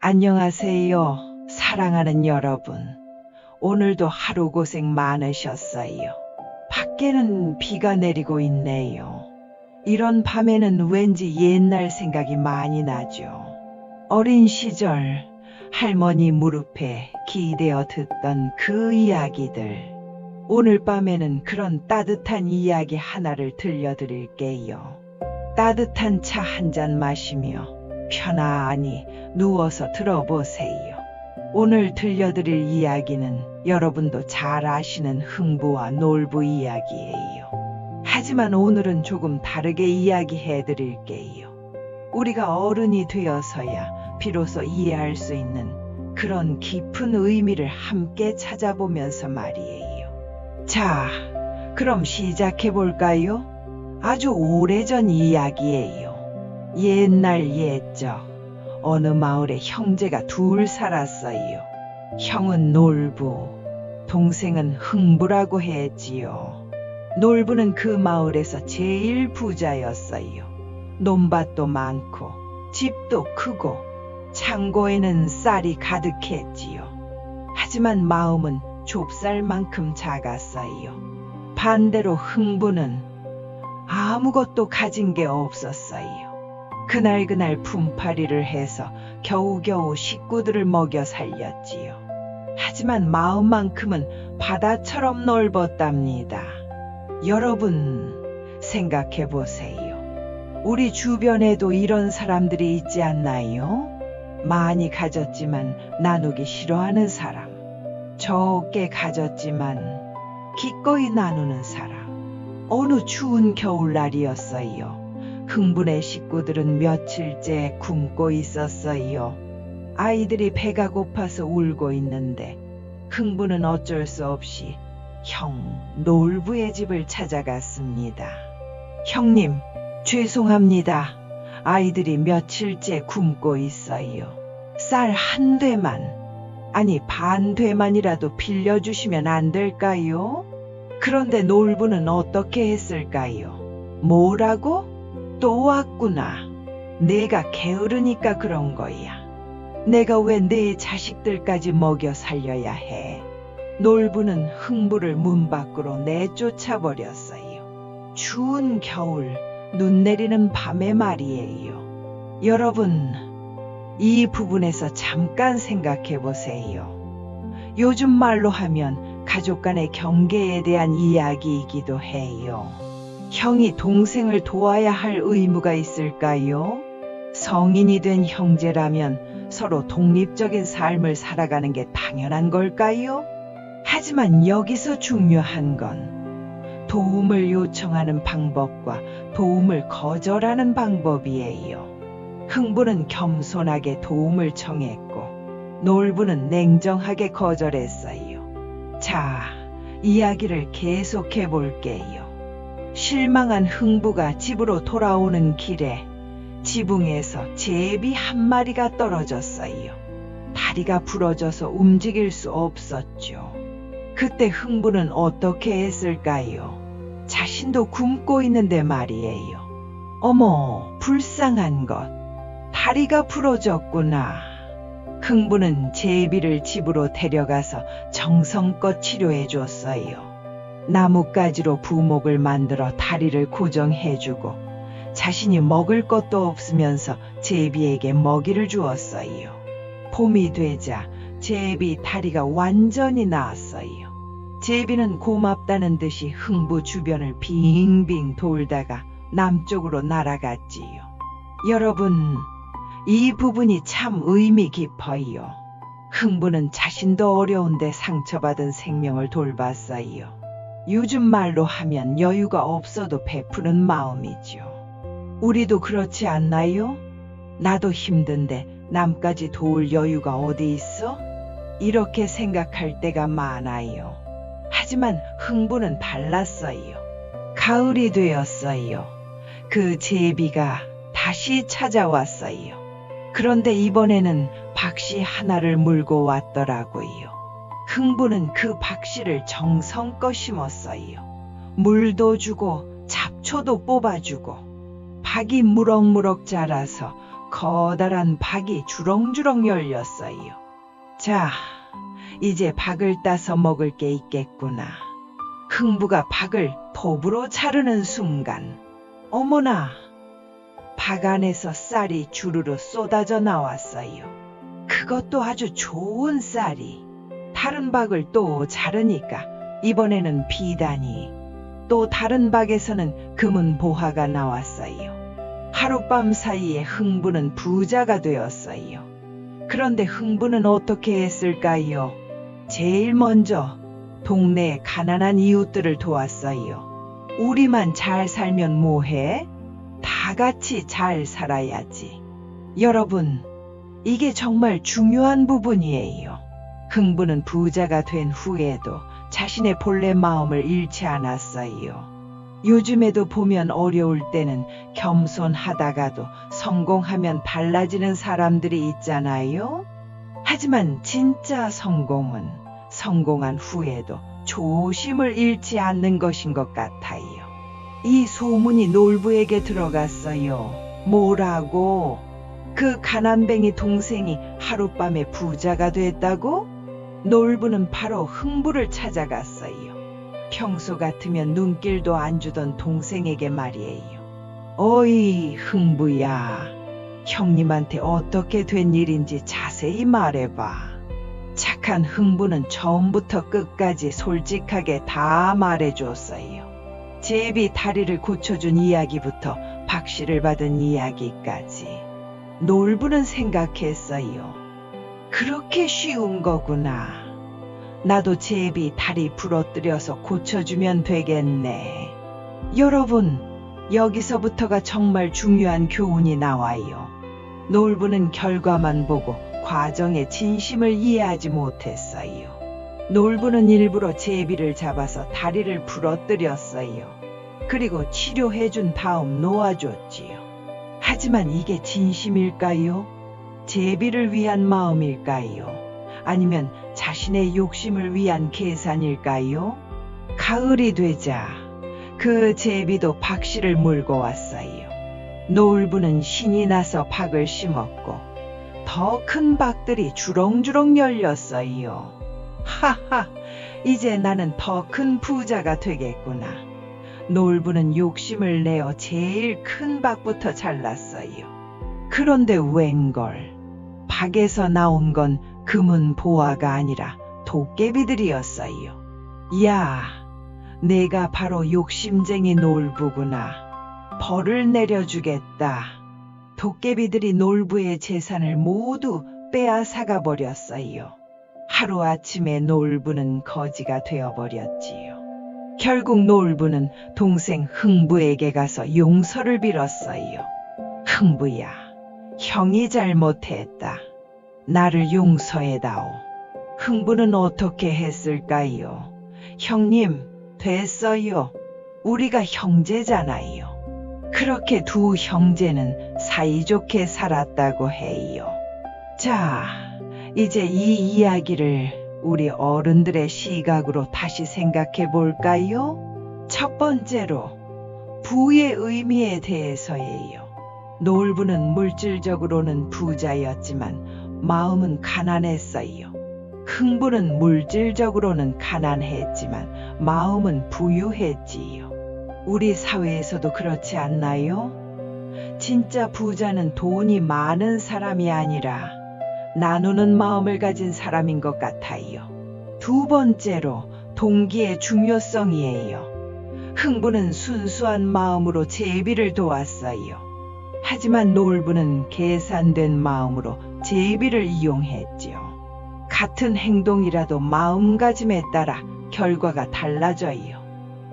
안녕하세요. 사랑하는 여러분. 오늘도 하루 고생 많으셨어요. 밖에는 비가 내리고 있네요. 이런 밤에는 왠지 옛날 생각이 많이 나죠. 어린 시절 할머니 무릎에 기대어 듣던 그 이야기들. 오늘 밤에는 그런 따뜻한 이야기 하나를 들려드릴게요. 따뜻한 차 한 잔 마시며 편안히 누워서 들어보세요. 오늘 들려드릴 이야기는 여러분도 잘 아시는 흥부와 놀부 이야기예요. 하지만 오늘은 조금 다르게 이야기해 드릴게요. 우리가 어른이 되어서야 비로소 이해할 수 있는 그런 깊은 의미를 함께 찾아보면서 말이에요. 자, 그럼 시작해 볼까요? 아주 오래전 이야기예요. 옛날 옛적 어느 마을에 형제가 둘 살았어요. 형은 놀부, 동생은 흥부라고 했지요. 놀부는 그 마을에서 제일 부자였어요. 논밭도 많고 집도 크고 창고에는 쌀이 가득했지요. 하지만 마음은 좁쌀만큼 작았어요. 반대로 흥부는 아무것도 가진 게 없었어요. 그날 그날 품팔이를 해서 겨우겨우 식구들을 먹여 살렸지요. 하지만 마음만큼은 바다처럼 넓었답니다. 여러분, 생각해 보세요. 우리 주변에도 이런 사람들이 있지 않나요? 많이 가졌지만 나누기 싫어하는 사람. 적게 가졌지만 기꺼이 나누는 사람. 어느 추운 겨울날이었어요. 흥분의 식구들은 며칠째 굶고 있었어요. 아이들이 배가 고파서 울고 있는데 흥부는 어쩔 수 없이 형 놀부의 집을 찾아갔습니다. 형님, 죄송합니다. 아이들이 며칠째 굶고 있어요. 쌀 한 대만, 아니 반 대만이라도 빌려주시면 안 될까요? 그런데 놀부는 어떻게 했을까요? 뭐라고? 또 왔구나. 내가 게으르니까 그런 거야. 내가 왜 내 자식들까지 먹여 살려야 해? 놀부는 흥부를 문 밖으로 내쫓아 버렸어요. 추운 겨울, 눈 내리는 밤의 말이에요. 여러분, 이 부분에서 잠깐 생각해 보세요. 요즘 말로 하면 가족 간의 경계에 대한 이야기이기도 해요. 형이 동생을 도와야 할 의무가 있을까요? 성인이 된 형제라면 서로 독립적인 삶을 살아가는 게 당연한 걸까요? 하지만 여기서 중요한 건 도움을 요청하는 방법과 도움을 거절하는 방법이에요. 흥부는 겸손하게 도움을 청했고 놀부는 냉정하게 거절했어요. 자, 이야기를 계속해 볼게요. 실망한 흥부가 집으로 돌아오는 길에 지붕에서 제비 한 마리가 떨어졌어요. 다리가 부러져서 움직일 수 없었죠. 그때 흥부는 어떻게 했을까요? 자신도 굶고 있는데 말이에요. 어머, 불쌍한 것. 다리가 부러졌구나. 흥부는 제비를 집으로 데려가서 정성껏 치료해 줬어요. 나뭇가지로 부목을 만들어 다리를 고정해주고 자신이 먹을 것도 없으면서 제비에게 먹이를 주었어요. 봄이 되자 제비 다리가 완전히 나았어요. 제비는 고맙다는 듯이 흥부 주변을 빙빙 돌다가 남쪽으로 날아갔지요. 여러분, 이 부분이 참 의미 깊어요. 흥부는 자신도 어려운데 상처받은 생명을 돌봤어요. 요즘 말로 하면 여유가 없어도 베푸는 마음이죠. 우리도 그렇지 않나요? 나도 힘든데 남까지 도울 여유가 어디 있어? 이렇게 생각할 때가 많아요. 하지만 흥부는 달랐어요. 가을이 되었어요. 그 제비가 다시 찾아왔어요. 그런데 이번에는 박씨 하나를 물고 왔더라고요. 흥부는 그 박씨를 정성껏 심었어요. 물도 주고 잡초도 뽑아주고 박이 무럭무럭 자라서 커다란 박이 주렁주렁 열렸어요. 자, 이제 박을 따서 먹을 게 있겠구나. 흥부가 박을 톱으로 자르는 순간, 어머나! 박 안에서 쌀이 주르르 쏟아져 나왔어요. 그것도 아주 좋은 쌀이. 다른 박을 또 자르니까 이번에는 비단이, 또 다른 박에서는 금은 보화가 나왔어요. 하룻밤 사이에 흥부는 부자가 되었어요. 그런데 흥부는 어떻게 했을까요? 제일 먼저 동네의 가난한 이웃들을 도왔어요. 우리만 잘 살면 뭐해? 다 같이 잘 살아야지. 여러분, 이게 정말 중요한 부분이에요. 흥부는 부자가 된 후에도 자신의 본래 마음을 잃지 않았어요. 요즘에도 보면 어려울 때는 겸손하다가도 성공하면 달라지는 사람들이 있잖아요. 하지만 진짜 성공은 성공한 후에도 조심을 잃지 않는 것인 것 같아요. 이 소문이 놀부에게 들어갔어요. 뭐라고? 그 가난뱅이 동생이 하룻밤에 부자가 됐다고? 놀부는 바로 흥부를 찾아갔어요. 평소 같으면 눈길도 안 주던 동생에게 말이에요. 어이, 흥부야. 형님한테 어떻게 된 일인지 자세히 말해봐. 착한 흥부는 처음부터 끝까지 솔직하게 다 말해줬어요. 제비 다리를 고쳐준 이야기부터 박씨를 받은 이야기까지. 놀부는 생각했어요. 그렇게 쉬운 거구나. 나도 제비 다리 부러뜨려서 고쳐주면 되겠네. 여러분, 여기서부터가 정말 중요한 교훈이 나와요. 놀부는 결과만 보고 과정의 진심을 이해하지 못했어요. 놀부는 일부러 제비를 잡아서 다리를 부러뜨렸어요. 그리고 치료해준 다음 놓아줬지요. 하지만 이게 진심일까요? 제비를 위한 마음일까요? 아니면 자신의 욕심을 위한 계산일까요? 가을이 되자 그 제비도 박씨를 몰고 왔어요. 노을부는 신이 나서 박을 심었고 더 큰 박들이 주렁주렁 열렸어요. 하하, 이제 나는 더 큰 부자가 되겠구나. 노을부는 욕심을 내어 제일 큰 박부터 잘랐어요. 그런데 웬걸, 박에서 나온 건 금은 보화가 아니라 도깨비들이었어요. 야, 내가 바로 욕심쟁이 놀부구나. 벌을 내려주겠다. 도깨비들이 놀부의 재산을 모두 빼앗아가 버렸어요. 하루아침에 놀부는 거지가 되어버렸지요. 결국 놀부는 동생 흥부에게 가서 용서를 빌었어요. 흥부야, 형이 잘못했다. 나를 용서해다오. 흥부는 어떻게 했을까요? 형님, 됐어요. 우리가 형제잖아요. 그렇게 두 형제는 사이좋게 살았다고 해요. 자, 이제 이 이야기를 우리 어른들의 시각으로 다시 생각해 볼까요? 첫 번째로, 부의 의미에 대해서예요. 놀부는 물질적으로는 부자였지만 마음은 가난했어요. 흥부는 물질적으로는 가난했지만 마음은 부유했지요. 우리 사회에서도 그렇지 않나요? 진짜 부자는 돈이 많은 사람이 아니라 나누는 마음을 가진 사람인 것 같아요. 두 번째로 동기의 중요성이에요. 흥부는 순수한 마음으로 제비를 도왔어요. 하지만 놀부는 계산된 마음으로 제비를 이용했지요. 같은 행동이라도 마음가짐에 따라 결과가 달라져요.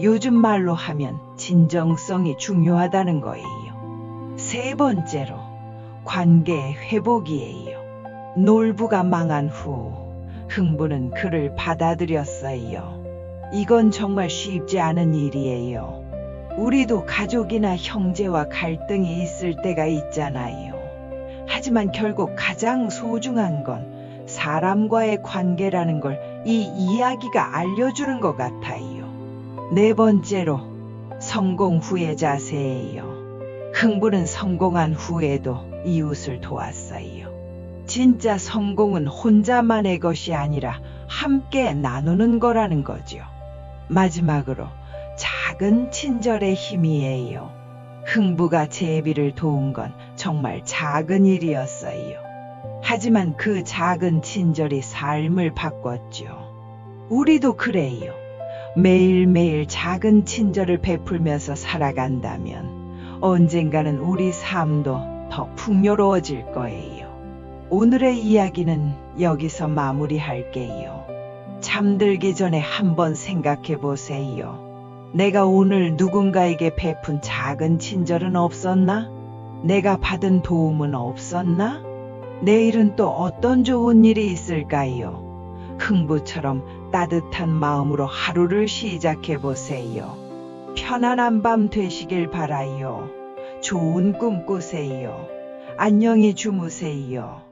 요즘 말로 하면 진정성이 중요하다는 거예요. 세 번째로 관계의 회복이에요. 놀부가 망한 후 흥부는 그를 받아들였어요. 이건 정말 쉽지 않은 일이에요. 우리도 가족이나 형제와 갈등이 있을 때가 있잖아요. 하지만 결국 가장 소중한 건 사람과의 관계라는 걸 이 이야기가 알려주는 것 같아요. 네 번째로 성공 후의 자세예요. 흥부는 성공한 후에도 이웃을 도왔어요. 진짜 성공은 혼자만의 것이 아니라 함께 나누는 거라는 거죠. 마지막으로 작은 친절의 힘이에요. 흥부가 제비를 도운 건 정말 작은 일이었어요. 하지만 그 작은 친절이 삶을 바꿨죠. 우리도 그래요. 매일매일 작은 친절을 베풀면서 살아간다면 언젠가는 우리 삶도 더 풍요로워질 거예요. 오늘의 이야기는 여기서 마무리할게요. 잠들기 전에 한번 생각해 보세요. 내가 오늘 누군가에게 베푼 작은 친절은 없었나? 내가 받은 도움은 없었나? 내일은 또 어떤 좋은 일이 있을까요? 흥부처럼 따뜻한 마음으로 하루를 시작해 보세요. 편안한 밤 되시길 바라요. 좋은 꿈 꾸세요. 안녕히 주무세요.